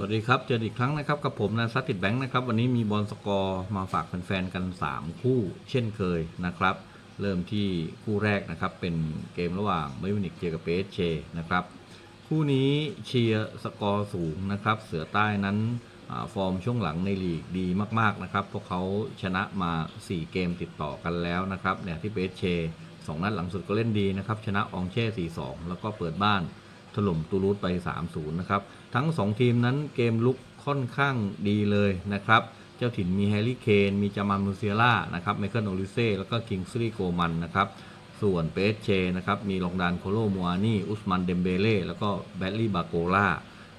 สวัสดีครับ เจออีกครั้งนะครับกับผมนะซัตติดแบงค์นะครับ วันนี้มีบอลสกอร์มาฝากแฟนๆกัน 3 คู่เช่นเคยนะครับ เริ่มที่คู่แรกนะครับ เป็นเกมระหว่างไบมินิกเจอกับเปสเชนะครับ คู่นี้เชียร์สกอร์สูงนะครับ เสือใต้นั้นอฟอร์มช่วงหลังในลีกดีมากๆนะครับ พวกเขาชนะมา 4 เกมติดต่อกันแล้วนะครับเนี่ยที่เบสเชสองนัดหลังสุดก็เล่นดีนะครับ ชนะอองเช่ 4-2 แล้วก็เปิดบ้าน ถล่มตูรูสไป 3-0 นะครับ ทั้ง 2 ทีมนั้นเกมลุกค่อนข้างดีเลยนะครับ เจ้าถิ่นมีแฮร์รี่เคน มีจามันมูเซียล่านะครับไมเคิลโอลิเซ่แล้วก็คิงส์ลีโกมันนะครับ ส่วนเปสเชนะครับมีลองดานโคโลมัวนี่อุสมันเดมเบเล่แล้วก็แบตลี่บาโกล่า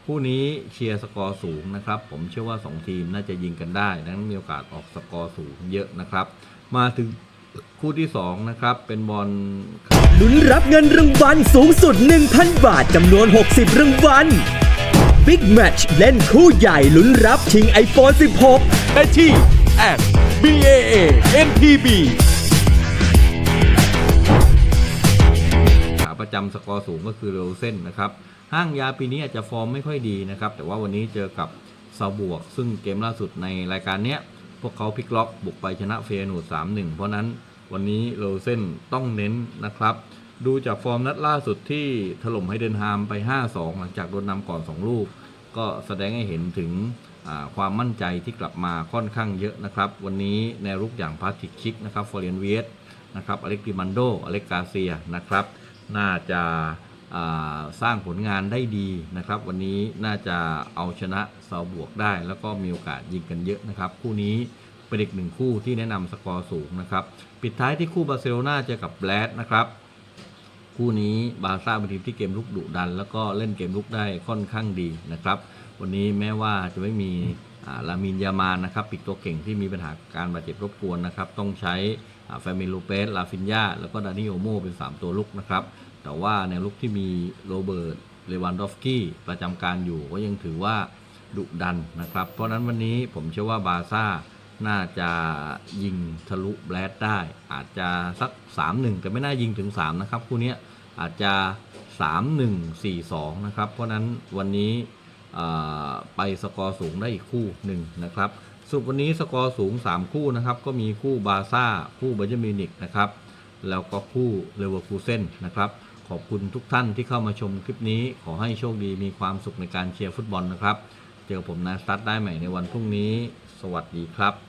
คู่นี้เชียร์สกอร์สูงนะครับ ผมเชื่อว่า 2 ทีมน่าจะยิงกันได้ดังนั้นมีโอกาสออกสกอร์สูงเยอะนะครับ มาถึงคู่ที่2นะครับเป็นบอล ลุ้นรับเงินรางวัลสูงสุด 1,000 บาทจำนวน 60 รางวัล Big Match เล่นคู่ใหญ่ลุ้นรับชิง iPhone 16 ได้ที่ at BAA NTB ขาประจำสกอร์สูงก็คือเรลเซนนะครับ ห้างยาปีนี้อาจจะฟอร์มไม่ค่อยดีนะครับ แต่ว่าวันนี้เจอกับซาบวก ซึ่งเกมล่าสุดในรายการเนี้ย พวกเขาพลิกล็อกบุกไปชนะเฟียนูด3-1 เพราะนั้น วันนี้เรลเซนต้องเน้นนะครับ ดูจากฟอร์มนัดล่าสุดที่ถล่มให้เดนฮามไป 5-2 หลังจากโดนนำก่อน 2 ลูก ก็แสดงให้เห็นถึงความมั่นใจที่กลับมาค่อนข้างเยอะนะครับ วันนี้แนวรุกอย่างพาติกชิกนะครับฟอร์เรนเวียสนะครับอเล็กดิมันโดอเล็กกาเซียนะครับ น่าจะาสร้างผลงานได้ดีนะครับ วันนี้น่าจะเอาชนะเซาบวกได้ แล้วก็มีโอกาสยิงกันเยอะนะครับ คู่นี้ เป็นอีกหนึ่งคู่ที่แนะนำสกอร์สูงนะครับ ปิดท้ายที่คู่บาร์เซโลนาเจอกับแบลดนะครับ คู่นี้บาร์ซ่าเป็นทีมที่เกมลุกดุดัน แล้วก็เล่นเกมลุกได้ค่อนข้างดีนะครับ วันนี้แม้ว่าจะไม่มีอ่าลามินยามานนะครับปีกตัวเก่งที่มีปัญหาการบาดเจ็บรบกวนนะครับ ต้องใช้แฟมิลูเปสลาฟินยาแล้วก็ดานิโอโมเป็น 3 ตัวลุกนะครับ แต่ว่าในลุกที่มีโรเบิร์ตเลวันดอฟกี้ประจำการอยู่ก็ยังถือว่าดุดันนะครับ เพราะฉะนั้นวันนี้ผมเชื่อว่าบาร์ซ่า น่าจะยิงทะลุแบลดได้ อาจจะสัก 3-1 แต่ไม่น่ายิงถึง 3 นะครับ คู่นี้อาจจะ 3-1 4-2 นะครับ เพราะนั้นวันนี้ไปสกอร์สูงได้อีกคู่หนึ่งนะครับสรุปวันนี้สกอร์สูง 3 คู่นะครับ ก็มีคู่บาซ่า คู่เบอร์เจมินิกนะครับ แล้วก็คู่เลเวอร์คูเซนนะครับ ขอบคุณทุกท่านที่เข้ามาชมคลิปนี้ ขอให้โชคดีมีความสุขในการเชียร์ฟุตบอลนะครับ เจอผมนะสตาร์ทได้ใหม่ในวันพรุ่งนี้ สวัสดีครับ